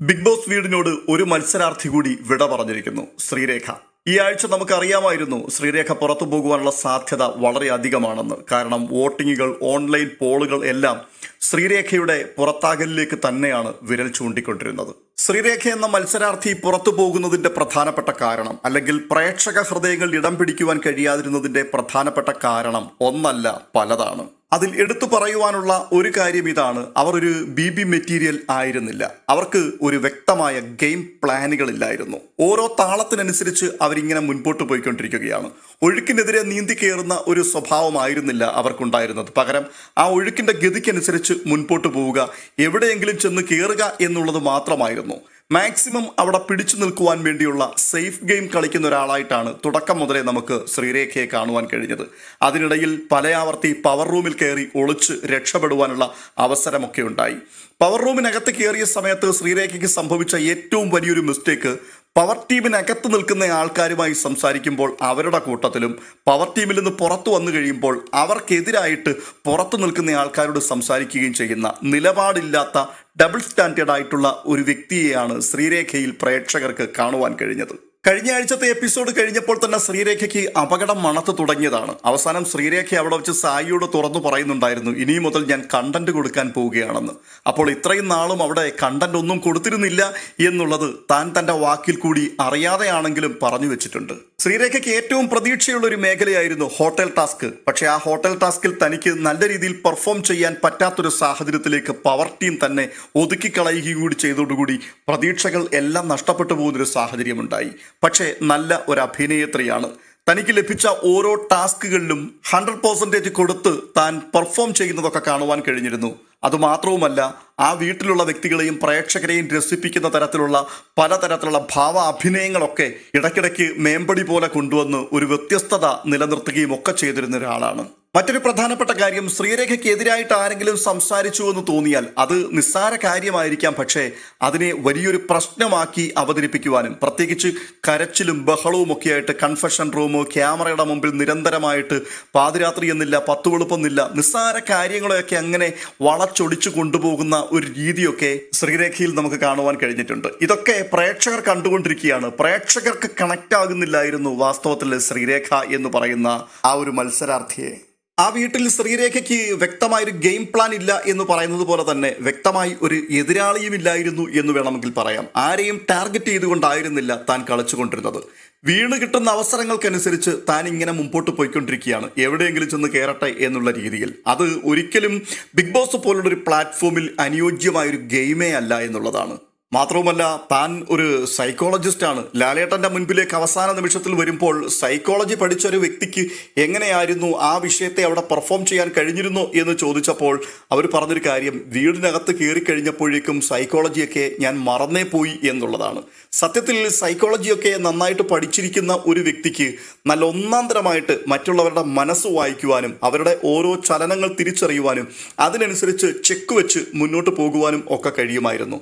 Big boss വീടിനോട് ഒരു മത്സരാർത്ഥി കൂടി വിട പറഞ്ഞിരിക്കുന്നു ശ്രീരേഖ. ഈ ആഴ്ച നമുക്കറിയാമായിരുന്നു ശ്രീരേഖ പുറത്തു പോകുവാനുള്ള സാധ്യത വളരെ അധികമാണെന്ന്. കാരണം വോട്ടിങ്ങുകൾ ഓൺലൈൻ പോളുകൾ എല്ലാം ശ്രീരേഖയുടെ പുറത്താകലിലേക്ക് തന്നെയാണ് വിരൽ ചൂണ്ടിക്കൊണ്ടിരുന്നത്. ശ്രീരേഖ എന്ന മത്സരാർത്ഥി പുറത്തു പോകുന്നതിന്റെ പ്രധാനപ്പെട്ട കാരണം അല്ലെങ്കിൽ പ്രേക്ഷക ഹൃദയങ്ങളിൽ ഇടം പിടിക്കുവാൻ കഴിയാതിരുന്നതിന്റെ പ്രധാനപ്പെട്ട കാരണം ഒന്നല്ല പലതാണ്. അതിൽ എടുത്തു പറയുവാനുള്ള ഒരു കാര്യം ഇതാണ്. അവർ ഒരു ബി ബി മെറ്റീരിയൽ ആയിരുന്നില്ല. അവർക്ക് ഒരു വ്യക്തമായ ഗെയിം പ്ലാനുകളില്ലായിരുന്നു. ഓരോ താളത്തിനനുസരിച്ച് അവരിങ്ങനെ മുൻപോട്ട് പോയിക്കൊണ്ടിരിക്കുകയാണ്. ഒഴുക്കിനെതിരെ നീന്തി കയറുന്ന ഒരു സ്വഭാവമായിരുന്നില്ല അവർക്കുണ്ടായിരുന്നത്. പകരം ആ ഒഴുക്കിന്റെ ഗതിക്കനുസരിച്ച് മുൻപോട്ട് പോവുക എവിടെയെങ്കിലും ചെന്ന് കയറുക എന്നുള്ളത് മാത്രമായിരുന്നു. മാക്സിമം അവിടെ പിടിച്ചു നിൽക്കുവാൻ വേണ്ടിയുള്ള സേഫ് ഗെയിം കളിക്കുന്ന ഒരാളായിട്ടാണ് തുടക്കം മുതലേ നമുക്ക് ശ്രീരേഖയെ കാണുവാൻ കഴിഞ്ഞത്. അതിനിടയിൽ പലയാവർത്തി പവർ റൂമിൽ കയറി ഒളിച്ച് രക്ഷപ്പെടുവാനുള്ള അവസരമൊക്കെ ഉണ്ടായി. പവർ റൂമിനകത്ത് കയറിയ സമയത്ത് ശ്രീരേഖയ്ക്ക് സംഭവിച്ച ഏറ്റവും വലിയൊരു മിസ്റ്റേക്ക് പവർ ടീമിനകത്ത് നിൽക്കുന്ന ആൾക്കാരുമായി സംസാരിക്കുമ്പോൾ അവരുടെ കൂട്ടത്തിലും പവർ ടീമിൽ നിന്ന് പുറത്തു വന്നു കഴിയുമ്പോൾ അവർക്കെതിരായിട്ട് പുറത്തു നിൽക്കുന്ന ആൾക്കാരോട് സംസാരിക്കുകയും ചെയ്യുന്ന നിലപാടില്ലാത്ത ഡബിൾ സ്റ്റാൻഡേർഡ് ആയിട്ടുള്ള ഒരു വ്യക്തിയെയാണ് ശ്രീരേഖയിൽ പ്രേക്ഷകർക്ക് കാണുവാൻ കഴിഞ്ഞത്. കഴിഞ്ഞ ആഴ്ചത്തെ എപ്പിസോഡ് കഴിഞ്ഞപ്പോൾ തന്നെ ശ്രീരേഖയ്ക്ക് അപകടം മണത്ത് തുടങ്ങിയതാണ്. അവസാനം ശ്രീരേഖ അവിടെ വെച്ച് സായിയോട് തുറന്നു പറയുന്നുണ്ടായിരുന്നു ഇനി മുതൽ ഞാൻ കണ്ടന്റ് കൊടുക്കാൻ പോവുകയാണെന്ന്. അപ്പോൾ ഇത്രയും നാളും അവിടെ കണ്ടന്റ് ഒന്നും കൊടുത്തിരുന്നില്ല എന്നുള്ളത് താൻ തന്റെ വാക്കിൽ കൂടി അറിയാതെയാണെങ്കിലും പറഞ്ഞു വെച്ചിട്ടുണ്ട്. ശ്രീരേഖയ്ക്ക് ഏറ്റവും പ്രതീക്ഷയുള്ള ഒരു മേഖലയായിരുന്നു ഹോട്ടൽ ടാസ്ക്. പക്ഷേ ആ ഹോട്ടൽ ടാസ്കിൽ തനിക്ക് നല്ല രീതിയിൽ പെർഫോം ചെയ്യാൻ പറ്റാത്തൊരു സാഹചര്യത്തിലേക്ക് പവർ ടീം തന്നെ ഒതുക്കി ഒതുക്കിക്കളയുകയും കൂടി ചെയ്തതോടുകൂടി പ്രതീക്ഷകൾ എല്ലാം നഷ്ടപ്പെട്ടു പോകുന്നൊരു സാഹചര്യമുണ്ടായി. പക്ഷേ നല്ല ഒരു അഭിനേത്രിയാണ്. തനിക്ക് ലഭിച്ച ഓരോ ടാസ്കുകളിലും ഹൺഡ്രഡ് പെർസെന്റേജ് കൊടുത്ത് താൻ പെർഫോം ചെയ്യുന്നതൊക്കെ കാണുവാൻ കഴിഞ്ഞിരുന്നു. അതുമാത്രവുമല്ല ആ വീട്ടിലുള്ള വ്യക്തികളെയും പ്രേക്ഷകരെയും രസിപ്പിക്കുന്ന തരത്തിലുള്ള പലതരത്തിലുള്ള ഭാവ അഭിനയങ്ങളൊക്കെ ഇടയ്ക്കിടയ്ക്ക് മേമ്പടി പോലെ കൊണ്ടുവന്ന് ഒരു വ്യത്യസ്തത നിലനിർത്തുകയും ഒക്കെ ചെയ്തിരുന്ന ഒരാളാണ്. മറ്റൊരു പ്രധാനപ്പെട്ട കാര്യം ശ്രീരേഖയ്ക്ക് എതിരായിട്ട് ആരെങ്കിലും സംസാരിച്ചു എന്ന് തോന്നിയാൽ അത് നിസ്സാര കാര്യമായിരിക്കാം. പക്ഷേ അതിനെ വലിയൊരു പ്രശ്നമാക്കി അവതരിപ്പിക്കുവാനും പ്രത്യേകിച്ച് കരച്ചിലും ബഹളവും ഒക്കെ ആയിട്ട് കൺഫെഷൻ റൂം ക്യാമറയുടെ മുമ്പിൽ നിരന്തരമായിട്ട് പാതിരാത്രി എന്നില്ല പത്തു വെളുപ്പൊന്നില്ല നിസ്സാര കാര്യങ്ങളെയൊക്കെ അങ്ങനെ വളച്ചൊടിച്ചു കൊണ്ടുപോകുന്ന ഒരു രീതിയൊക്കെ ശ്രീരേഖയിൽ നമുക്ക് കാണുവാൻ കഴിഞ്ഞിട്ടുണ്ട്. ഇതൊക്കെ പ്രേക്ഷകർ കണ്ടുകൊണ്ടിരിക്കുകയാണ്. പ്രേക്ഷകർക്ക് കണക്റ്റ് ആകുന്നില്ലായിരുന്നു വാസ്തവത്തിൽ ശ്രീരേഖ എന്ന് പറയുന്ന ആ ഒരു മത്സരാർത്ഥിയെ. ആ വീട്ടിൽ ശ്രീരേഖയ്ക്ക് വ്യക്തമായ ഒരു ഗെയിം പ്ലാൻ ഇല്ല എന്ന് പറയുന്നത് പോലെ തന്നെ വ്യക്തമായി ഒരു എതിരാളിയും ഇല്ലായിരുന്നു എന്ന് വേണമെങ്കിൽ പറയാം. ആരെയും ടാർഗറ്റ് ചെയ്തുകൊണ്ടായിരുന്നില്ല താൻ കളിച്ചുകൊണ്ടിരുന്നത്. വീണ് കിട്ടുന്ന അവസരങ്ങൾക്കനുസരിച്ച് താൻ ഇങ്ങനെ മുമ്പോട്ട് പോയിക്കൊണ്ടിരിക്കുകയാണ്. എവിടെയെങ്കിലും ചെന്ന് കയറട്ടെ എന്നുള്ള രീതിയിൽ. അത് ഒരിക്കലും ബിഗ് ബോസ് പോലുള്ളൊരു പ്ലാറ്റ്ഫോമിൽ അനുയോജ്യമായൊരു ഗെയിമേ അല്ല എന്നുള്ളതാണ്. മാത്രവുമല്ല താൻ ഒരു സൈക്കോളജിസ്റ്റാണ്. ലാലേട്ടന്റെ മുൻപിലേക്ക് അവസാന നിമിഷത്തിൽ വരുമ്പോൾ സൈക്കോളജി പഠിച്ച ഒരു വ്യക്തിക്ക് എങ്ങനെയായിരുന്നു ആ വിഷയത്തെ അവിടെ പെർഫോം ചെയ്യാൻ കഴിഞ്ഞിരുന്നു എന്ന് ചോദിച്ചപ്പോൾ അവർ പറഞ്ഞൊരു കാര്യം വീടിനകത്ത് കയറി കഴിഞ്ഞപ്പോഴേക്കും സൈക്കോളജിയൊക്കെ ഞാൻ മറന്നേ പോയി എന്നുള്ളതാണ്. സത്യത്തിൽ സൈക്കോളജിയൊക്കെ നന്നായിട്ട് പഠിച്ചിരിക്കുന്ന ഒരു വ്യക്തിക്ക് നല്ല ഒന്നാന്തരമായിട്ട് മറ്റുള്ളവരുടെ മനസ്സ് വായിക്കുവാനും അവരുടെ ഓരോ ചലനങ്ങൾ തിരിച്ചറിയുവാനും അതിനനുസരിച്ച് ചെക്ക് വെച്ച് മുന്നോട്ട് പോകുവാനും ഒക്കെ കഴിയുമായിരുന്നു.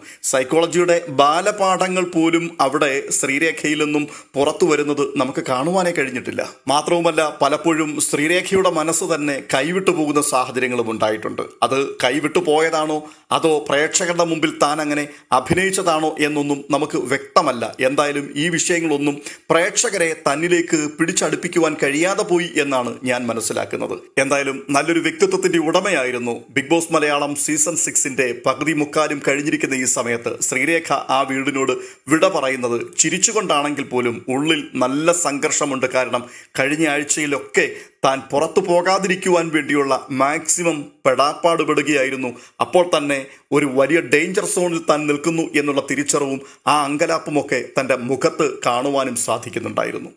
സൈക്കോളജിയുടെ ബാലപാഠങ്ങൾ പോലും അവിടെ ശ്രീരേഖയിൽ നിന്നും പുറത്തു വരുന്നത് നമുക്ക് കാണുവാനേ കഴിഞ്ഞിട്ടില്ല. മാത്രവുമല്ല പലപ്പോഴും ശ്രീരേഖയുടെ മനസ്സ് തന്നെ കൈവിട്ടു പോകുന്ന സാഹചര്യങ്ങളും ഉണ്ടായിട്ടുണ്ട്. അത് കൈവിട്ടു പോയതാണോ? അതോ പ്രേക്ഷകരുടെ മുമ്പിൽ താൻ അങ്ങനെ അഭിനയിച്ചതാണോ എന്നൊന്നും നമുക്ക് വ്യക്തമല്ല. എന്തായാലും ഈ വിഷയങ്ങളൊന്നും പ്രേക്ഷകരെ തന്നിലേക്ക് പിടിച്ചടുപ്പിക്കുവാൻ കഴിയാതെ പോയി എന്നാണ് ഞാൻ മനസ്സിലാക്കുന്നത്. എന്തായാലും നല്ലൊരു വ്യക്തിത്വത്തിന്റെ ഉടമയായിരുന്നു ബിഗ് ബോസ് മലയാളം സീസൺ സിക്സിന്റെ പകുതി മുക്കാലും കഴിഞ്ഞിരിക്കുന്ന ഈ സമയത്ത് ശ്രീരേഖ ആ വീടിനോട് വിട പറയുന്നത് ചിരിച്ചുകൊണ്ടാണെങ്കിൽ പോലും ഉള്ളിൽ നല്ല സംഘർഷമുണ്ട്. കാരണം കഴിഞ്ഞ ആഴ്ചയിലൊക്കെ താൻ പുറത്തു പോകാതിരിക്കുവാൻ വേണ്ടിയുള്ള മാക്സിമം പെടാപ്പാടുപെടുകയായിരുന്നു അപ്പോൾ തന്നെ ഒരു വലിയ ഡേഞ്ചർ സോണിൽ താൻ നിൽക്കുന്നു എന്നുള്ള തിരിച്ചറിവും ആ അങ്കലാപ്പുമൊക്കെ തന്റെ മുഖത്ത് കാണുവാനും സാധിക്കുന്നുണ്ടായിരുന്നു.